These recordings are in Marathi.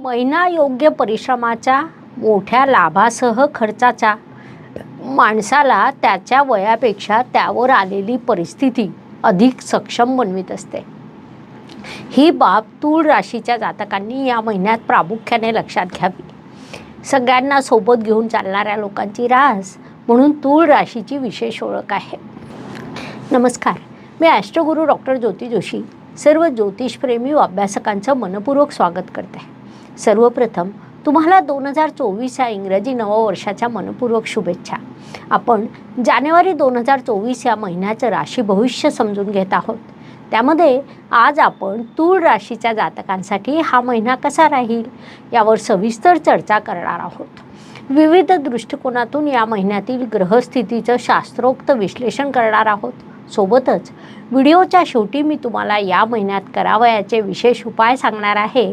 महिना योग्य परिश्रमाच्या मोठ्या लाभासह खर्चाचा माणसाला त्याच्या वयापेक्षा त्यावर आलेली परिस्थिती अधिक सक्षम बनवित असते. ही बाब तूळ राशीच्या जातकांनी या महिन्यात प्रामुख्याने लक्षात घ्यावी. सगळ्यांना सोबत घेऊन चालणाऱ्या लोकांची रास म्हणून तूळ राशीची विशेष ओळख आहे. नमस्कार मी ॲस्ट्रोगुरू डॉक्टर ज्योती जोशी. सर्व ज्योतिषप्रेमी व अभ्यासकांचं मनपूर्वक स्वागत करते. सर्वप्रथम तुम्हाला दोन हजार चोवीस या इंग्रजी नववर्षाच्या मनपूर्वक शुभेच्छा. आपण जानेवारी दोन हजार चोवीस या महिन्याचं राशी भविष्य समजून घेत आहोत. त्यामध्ये आज आपण तूळ राशीच्या जातकांसाठी हा महिना कसा राहील यावर सविस्तर चर्चा करणार आहोत. विविध दृष्टिकोनातून या महिन्यातील ग्रहस्थितीचं शास्त्रोक्त विश्लेषण करणार आहोत. सोबतच व्हिडिओच्या शेवटी मी तुम्हाला या महिन्यात करावयाचे विशेष उपाय सांगणार आहे.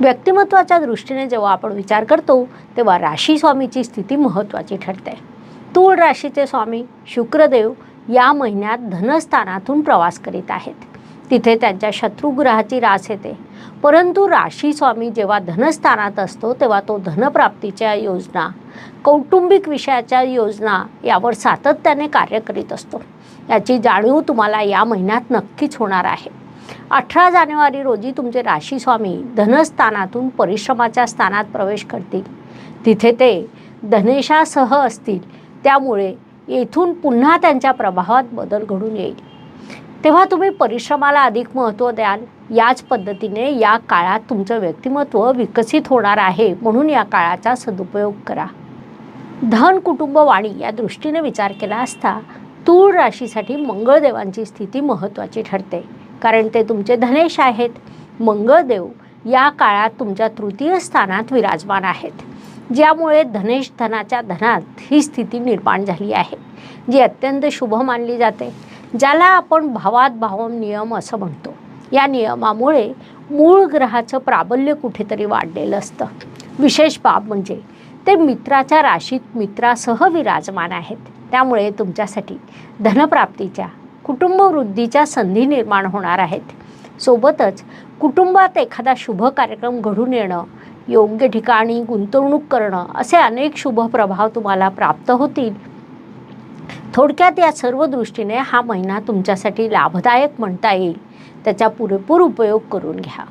व्यक्तिमत्वाच्या दृष्टीने जेव्हा आपण विचार करतो तेव्हा राशी स्वामीची स्थिती महत्त्वाची ठरते. तूळ राशीचे स्वामी शुक्रदेव या महिन्यात धनस्थानातून प्रवास करीत आहेत. तिथे त्यांच्या शत्रुग्रहाची रास येते. परंतु राशी स्वामी जेव्हा धनस्थानात असतो तेव्हा तो धनप्राप्तीच्या योजना कौटुंबिक विषयाच्या योजना यावर सातत्याने कार्य करीत असतो. याची जाणीव तुम्हाला या महिन्यात नक्कीच होणार आहे. अठरा जानेवारी रोजी तुमचे राशीस्वामी धनस्थानातून परिश्रमाच्या स्थानात प्रवेश करतील. तिथे ते धनेशासह असतील. त्यामुळे येथून पुन्हा त्यांच्या प्रभावात बदल घडून येईल. तेव्हा तुम्ही परिश्रमाला अधिक महत्त्व द्याल. याच पद्धतीने या काळात तुमचं व्यक्तिमत्व विकसित होणार आहे म्हणून या काळाचा सदुपयोग करा. धन कुटुंब वाणी या दृष्टीने विचार केला असता तूळ राशीसाठी मंगळदेवांची स्थिती महत्त्वाची ठरते. कारण ते तुमचे धनेश आहेत. मंगळदेव या काळात तुमच्या तृतीय स्थानात विराजमान आहेत. ज्यामुळे धनेश धनाच्या धनात ही स्थिती निर्माण झाली आहे जी अत्यंत शुभ मानली जाते. ज्याला आपण भावात भावम नियम असं म्हणतो. या नियमामुळे मूळ ग्रहाचं प्राबल्य कुठेतरी वाढलेलं असतं. विशेष बाब म्हणजे ते मित्राच्या राशीत मित्रासह विराजमान आहेत. त्यामुळे तुमच्यासाठी धनप्राप्तीच्या कुटुंबवृद्धीच्या संधी निर्माण होणार आहेत. सोबतच कुटुंबात एखादा शुभ कार्यक्रम घडून येणं योग्य ठिकाणी गुंतवणूक करणं असे अनेक शुभ प्रभाव तुम्हाला प्राप्त होतील. थोडक्यात या सर्व दृष्टीने हा महिना तुमच्यासाठी लाभदायक म्हणता येईल. त्याचा पुरेपूर उपयोग करून घ्या.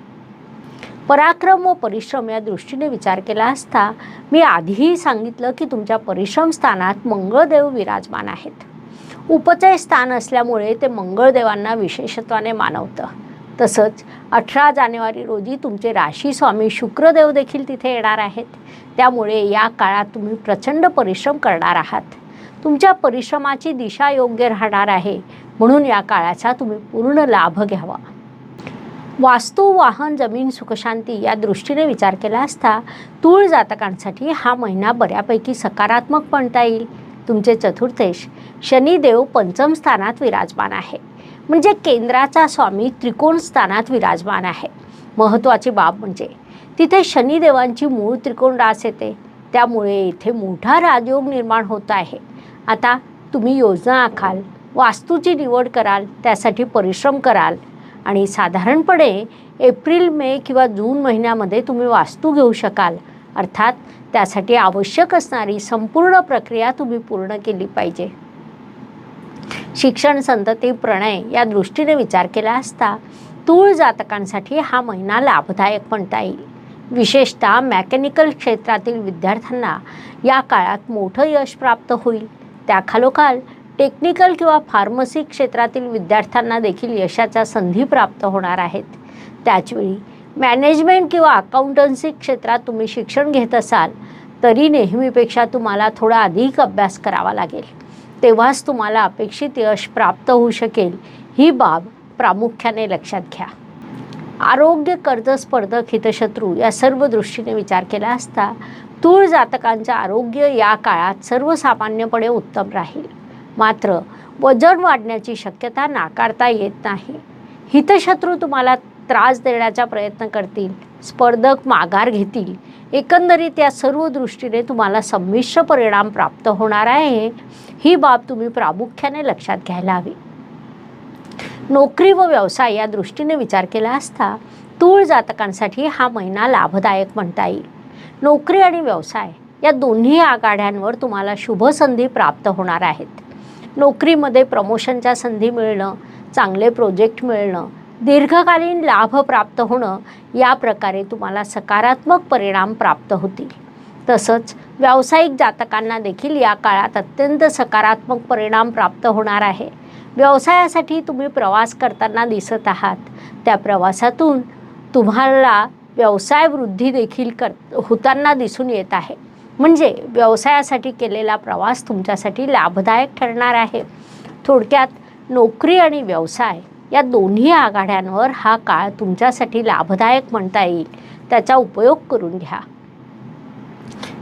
पराक्रम व परिश्रम या दृष्टीने विचार केला असता मी आधीही सांगितलं की तुमच्या परिश्रम स्थानात मंगळदेव विराजमान आहेत. उपचय स्थान असल्यामुळे ते मंगळदेवांना विशेषत्वाने मानवतं. तसंच अठरा जानेवारी रोजी तुमचे राशी स्वामी शुक्रदेव देखील तिथे येणार आहेत. त्यामुळे या काळात तुम्ही प्रचंड परिश्रम करणार आहात. तुमच्या परिश्रमाची दिशा योग्य राहणार आहे. म्हणून या काळाचा तुम्ही पूर्ण लाभ घ्यावा. वास्तू वाहन जमीन सुखशांती या दृष्टीने विचार केला असता तूळ जातकांसाठी हा महिना बऱ्यापैकी सकारात्मक म्हणता येईल. तुमचे चतुर्थेश शनिदेव पंचम स्थानात विराजमान आहे. म्हणजे केंद्राचा स्वामी त्रिकोण स्थानात विराजमान आहे. महत्त्वाची बाब म्हणजे तिथे शनिदेवांची मूळ त्रिकोण रास येते. त्यामुळे इथे मोठा राजयोग निर्माण होत आहे. आता तुम्ही योजना आखाल वास्तूची निवड कराल त्यासाठी परिश्रम कराल आणि साधारणपणे एप्रिल मे किंवा जून महिन्यामध्ये तुम्ही वास्तू घेऊ शकाल. अर्थात त्यासाठी आवश्यक असणारी संपूर्ण प्रक्रिया तुम्ही पूर्ण केली पाहिजे. शिक्षण संतती प्रणय या दृष्टीने विचार केला असता तूळ जातकांसाठी हा महिना लाभदायक म्हणता येईल. विशेषतः मेकॅनिकल क्षेत्रातील विद्यार्थ्यांना या काळात मोठं यश प्राप्त होईल. त्याखालोखाल टेक्निकल किंवा फार्मसी क्षेत्रातील विद्यार्थ्यांना देखील यशाच्या संधी प्राप्त होणार आहेत. त्याचवेळी मॅनेजमेंट किंवा अकाउंटन्सी क्षेत्रात तुम्ही शिक्षण घेत असाल तरी नेहमीपेक्षा तुम्हाला थोडा अधिक अभ्यास करावा लागेल. तेव्हाच तुम्हाला अपेक्षित यश प्राप्त होऊ शकेल. ही बाब प्रामुख्याने लक्षात घ्या. आरोग्य कर्ज स्पर्धक हितशत्रू या सर्व दृष्टीने विचार केला असता तूळ जातकांचं आरोग्य या काळात सर्वसामान्यपणे उत्तम राहील. मात्र वजन वाढण्याची शक्यता नाकारता येत नाही. हितशत्रू तुम्हाला त्रास देण्याचा प्रयत्न करतील स्पर्धक माघार घेतील. एकंदरीत या सर्व दृष्टीने तुम्हाला संमिश्र परिणाम प्राप्त होणार आहे. ही बाब तुम्ही प्रामुख्याने लक्षात घ्यायला हवी. नोकरी व व्यवसाय या दृष्टीने विचार केला असता तूळ जातकांसाठी हा महिना लाभदायक म्हणता येईल. नोकरी आणि व्यवसाय या दोन्ही आघाड्यांवर तुम्हाला शुभ संधी प्राप्त होणार आहेत. नोकरीमध्ये प्रमोशनच्या संधी मिळणं चांगले प्रोजेक्ट मिळणं दीर्घकालीन लाभ प्राप्त होणं या प्रकारे तुम्हाला सकारात्मक परिणाम प्राप्त होतील. तसंच व्यावसायिक जातकांना देखील या काळात अत्यंत सकारात्मक परिणाम प्राप्त होणार आहे. व्यवसायासाठी तुम्ही प्रवास करताना दिसत आहात. त्या प्रवासातून तुम्हाला व्यवसाय वृद्धी देखील कर होताना दिसून येत आहे. म्हणजे व्यवसायासाठी केलेला प्रवास तुमच्यासाठी लाभदायक ठरणार आहे. थोडक्यात नोकरी आणि व्यवसाय या दोन्ही आघाड्यांवर हा काळ तुमच्यासाठी लाभदायक म्हणता येईल. त्याचा उपयोग करून घ्या.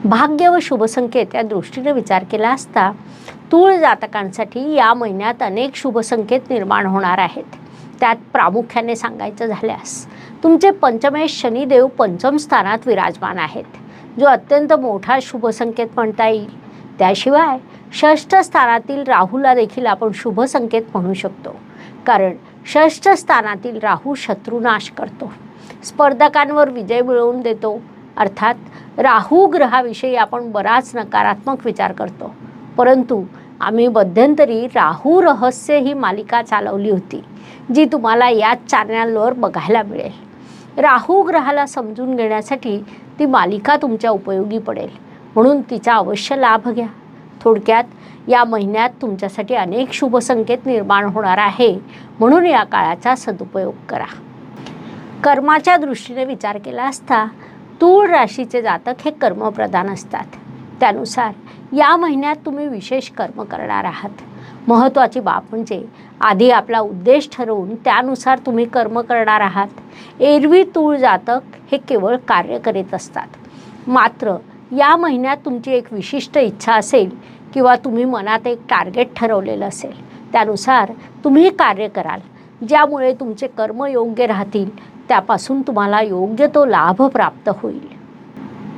भाग्य व शुभसंकेत या दृष्टीने विचार केला असता तूळ जातकांसाठी या महिन्यात अनेक शुभसंकेत निर्माण होणार आहेत. त्यात प्रामुख्याने सांगायचं झाल्यास तुमचे पंचमेश शनिदेव पंचम स्थानात विराजमान आहेत. जो अत्यंत मोठा शुभसंकेत म्हणता येईल. त्याशिवाय षष्ठ स्थानातील राहूला देखील आपण शुभसंकेत म्हणू शकतो. कारण षष्ठ स्थानातील राहू शत्रुनाश करतो. स्पर्धकांवर विजय मिळवून देतो. अर्थात राहू ग्रहाविषयी आपण बराच नकारात्मक विचार करतो. परंतु आम्ही मध्यंतरी राहू रहस्य ही मालिका चालवली होती जी तुम्हाला याच चॅनलवर बघायला मिळेल. राहू ग्रहाला समजून घेण्यासाठी ती मालिका तुमच्या उपयोगी पडेल म्हणून तिचा अवश्य लाभ घ्या. थोडक्यात या महिन्यात तुमच्यासाठी अनेक शुभसंकेत निर्माण होणार आहे. म्हणून या काळाचा सदुपयोग करा. कर्माच्या दृष्टीने विचार केला असता तूळ राशीचे जातक हे कर्मप्रधान असतात. त्यानुसार या महिन्यात तुम्ही विशेष कर्म करणार आहात. महत्त्वाची बाब म्हणजे आधी आपला उद्देश ठरवून त्यानुसार तुम्ही कर्म करणार आहात. एरवी तूळ जातक हे केवळ कार्य करीत असतात. मात्र या महिन्यात तुमची एक विशिष्ट इच्छा असेल किंवा तुम्ही मनात एक टार्गेट ठरवलेलं असेल त्यानुसार तुम्ही कार्य कराल ज्यामुळे तुमचे कर्म योग्य राहतील त्यापासून तुम्हाला योग्य तो लाभ प्राप्त होईल.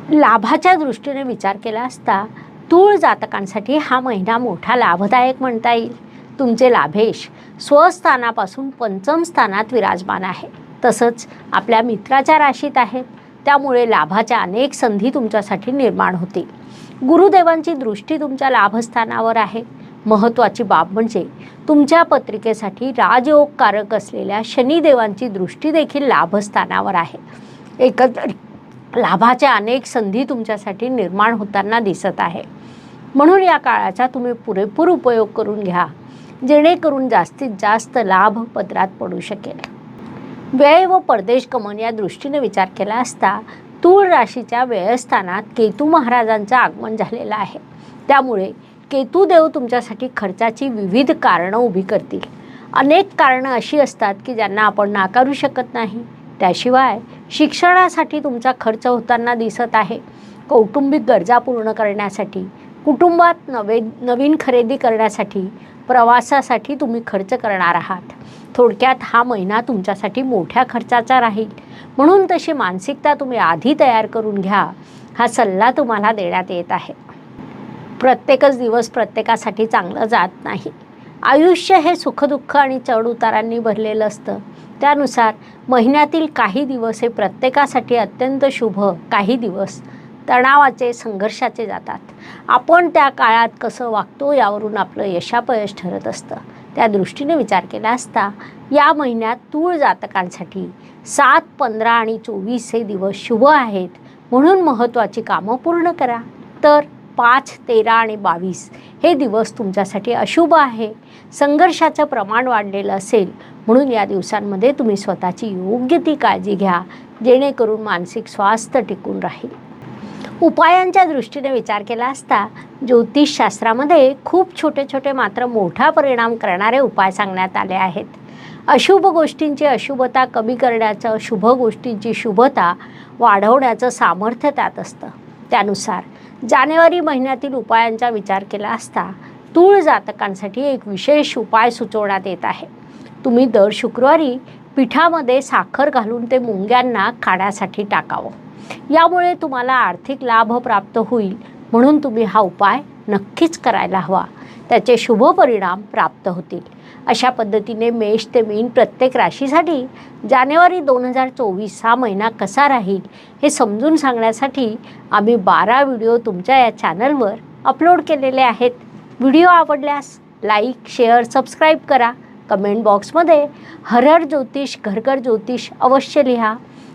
लाभाच्या दृष्टीने विचार केला असता तूळ जातकांसाठी हा महिना मोठा लाभदायक म्हणता येईल. तुमचे लाभेश स्वस्थानापासून पंचम स्थानात विराजमान आहे. तसंच आपल्या मित्राच्या राशीत आहेत त्यामुळे लाभाच्या अनेक संधी तुमच्यासाठी निर्माण होतील. गुरुदेवांची दृष्टी तुमच्या लाभस्थानावर आहे. महत्त्वाची बाब म्हणजे तुमच्या पत्रिकेसाठी राजयोगकारक असलेल्या शनिदेवांची दृष्टी देखील लाभस्थानावर आहे. एकंदरीत लाभाच्या अनेक संधी तुमच्यासाठी निर्माण होताना दिसत आहे. म्हणून या काळाचा तुम्ही पुरेपूर उपयोग करून घ्या. जेणेकरून जास्तीत जास्त लाभ पत्रात पडू शकेल. वेळ व परदेश गमन या दृष्टीने विचार केला असता तूळ राशीच्या व्ययस्थानात केतू महाराजांचं आगमन झालेलं आहे. त्यामुळे केतूदेव तुमच्यासाठी खर्चाची विविध कारणं उभी करतील. अनेक कारणं अशी असतात की ज्यांना आपण नाकारू शकत नाही. त्याशिवाय शिक्षणासाठी तुमचा खर्च होताना दिसत आहे. कौटुंबिक गरजा पूर्ण करण्यासाठी कुटुंबात नवे नवीन खरेदी करण्यासाठी प्रवासासाठी तुम्ही खर्च करणार आहात. थोडक्यात हा महिना तुमच्यासाठी मोठ्या खर्चाचा राहील. म्हणून तशी मानसिकता तुम्ही आधी तयार करून घ्या. हा सल्ला तुम्हाला देण्यात येत आहे. प्रत्येकच दिवस प्रत्येकासाठी चांगलं जात नाही. आयुष्य हे सुखदुःख आणि चढउतारांनी भरलेलं असतं. त्यानुसार महिन्यातील काही दिवस हे प्रत्येकासाठी अत्यंत शुभ काही दिवस. तणावाचे संघर्षाचे जातात. आपण त्या काळात कसं वागतो यावरून आपलं यशापयश ठरत असतं. त्या दृष्टीने विचार केला असता या महिन्यात तूळ जातकांसाठी सात पंधरा आणि चोवीस हे दिवस शुभ आहेत. म्हणून महत्त्वाची कामं पूर्ण करा. तर पाच तेरा आणि बावीस हे दिवस तुमच्यासाठी अशुभ आहे. संघर्षाचं प्रमाण वाढलेलं असेल म्हणून या दिवसांमध्ये तुम्ही स्वतःची योग्य ती काळजी घ्या. जेणेकरून मानसिक स्वास्थ्य टिकून राहील. उपायांच्या दृष्टीने विचार केला असता ज्योतिषशास्त्रामध्ये खूप छोटे छोटे मात्र मोठा परिणाम करणारे उपाय सांगण्यात आले आहेत. अशुभ गोष्टींची अशुभता कमी करण्याचं शुभ गोष्टींची शुभता वाढवण्याचं सामर्थ्य त्यात असतं. त्यानुसार जानेवारी महिन्यातील उपायांचा विचार केला असता तूळ जातकांसाठी एक विशेष उपाय सुचवण्यात येत आहे. तुम्ही दर शुक्रवारी पिठामध्ये साखर घालून ते मुंग्यांना खाण्यासाठी टाकावं. यामुळे तुम्हाला आर्थिक लाभ प्राप्त होईल. म्हणून तुम्ही हा उपाय नक्कीच करायला हवा. त्याचे शुभ परिणाम प्राप्त होतील. अशा पद्धतीने मेष ते मीन प्रत्येक राशीसाठी जानेवारी दोन हजार चोवीस हा महिना कसा राहील हे समजून सांगण्यासाठी आम्ही बारा व्हिडिओ तुमच्या या चॅनलवर अपलोड केलेले आहेत. व्हिडिओ आवडल्यास लाईक शेअर सबस्क्राईब करा. कमेंट बॉक्समध्ये हरहर ज्योतिष घरघर ज्योतिष अवश्य लिहा.